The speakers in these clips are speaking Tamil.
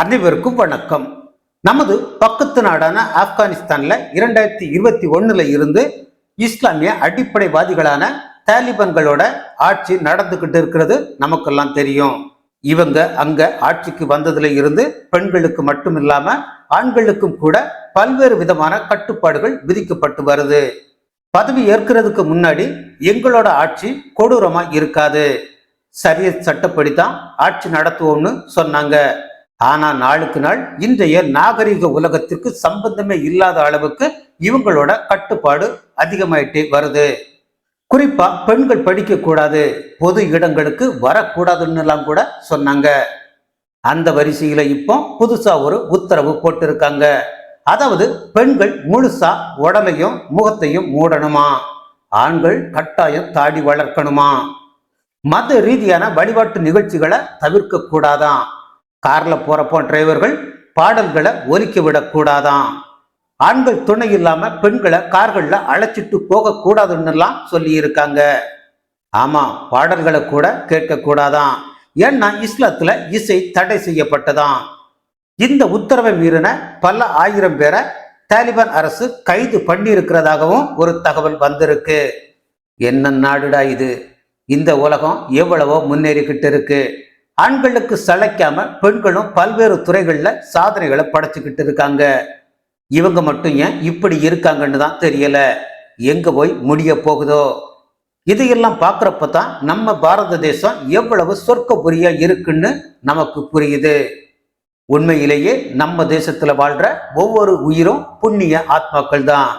அனைவருக்கும் வணக்கம். நமது பக்கத்து நாடான ஆப்கானிஸ்தான்ல இரண்டாயிரத்தி இருபத்தி ஒண்ணுல இருந்து இஸ்லாமிய அடிப்படைவாதிகளான தாலிபான்களோட ஆட்சி நடந்துகிட்டு இருக்கிறது. நமக்கெல்லாம் தெரியும். இவங்க அங்க ஆட்சிக்கு வந்ததுல இருந்து பெண்களுக்கு மட்டும் இல்லாம ஆண்களுக்கும் கூட பல்வேறு விதமான கட்டுப்பாடுகள் விதிக்கப்பட்டு வருது. பதவி ஏற்கிறதுக்கு முன்னாடி எங்களோட ஆட்சி கொடூரமா இருக்காது. சரிய சட்டப்படி தான் ஆட்சி நடத்துவோம்னு சொன்னாங்க. ஆனால் நாளுக்கு நாள் இன்றைய நாகரிக உலகத்திற்கு சம்பந்தமே இல்லாத அளவுக்கு இவங்களோட கட்டுப்பாடு அதிகமாயிட்டே வருது. குறிப்பா பெண்கள் படிக்க கூடாது பொது இடங்களுக்கு வரக்கூடாதுன்னு எல்லாம் கூட சொன்னாங்க. அந்த வரிசையில இப்போ புதுசா ஒரு உத்தரவு போட்டிருக்காங்க. அதாவது பெண்கள் முழுசா உடலையும் முகத்தையும் மூடணுமா? ஆண்கள் கட்டாயம் தாடி வளர்க்கணுமா? மத ரீதியான வழிபாட்டு நிகழ்ச்சிகளை தவிர்க்க கூடாதான் கார்ல போறப்போ டிரைவர்கள் பாடல்களை ஒலிக்க விடக்கூடாதான் ஆண்கள் துணை இல்லாம பெண்களை கார்கள்ல அழைச்சிட்டு போக சொல்லியிருக்காங்க. சொல்லி இருக்காங்க ஆமா பாடல்களை கூட கேட்க ஏன்னா இஸ்லாத்துல இசை தடை செய்யப்பட்டதாம். இந்த உத்தரவை மீறின பல ஆயிரம் பேரை தாலிபான் அரசு கைது பண்ணியிருக்கிறதாகவும் ஒரு தகவல் வந்திருக்கு. என்ன நாடுடா இது? இந்த உலகம் எவ்வளவோ முன்னேறிக்கிட்டு இருக்கு. ஆண்களுக்கு சளைக்காம பெண்களும் பல்வேறு துறைகளில் சாதனைகளை படைச்சுக்கிட்டு இருக்காங்க. இவங்க மட்டும் ஏன் இப்படி இருக்காங்கன்னு தான் தெரியல. எங்க போய் முடிய போகுதோ? இதையெல்லாம் பார்க்குறப்ப தான் நம்ம பாரத தேசம் எவ்வளவு சொர்க்கபுரியா இருக்குன்னு நமக்கு புரியுது. உண்மையிலேயே நம்ம தேசத்துல வாழ்ற ஒவ்வொரு உயிரும் புண்ணிய ஆத்மாக்கள் தான்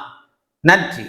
நன்றி.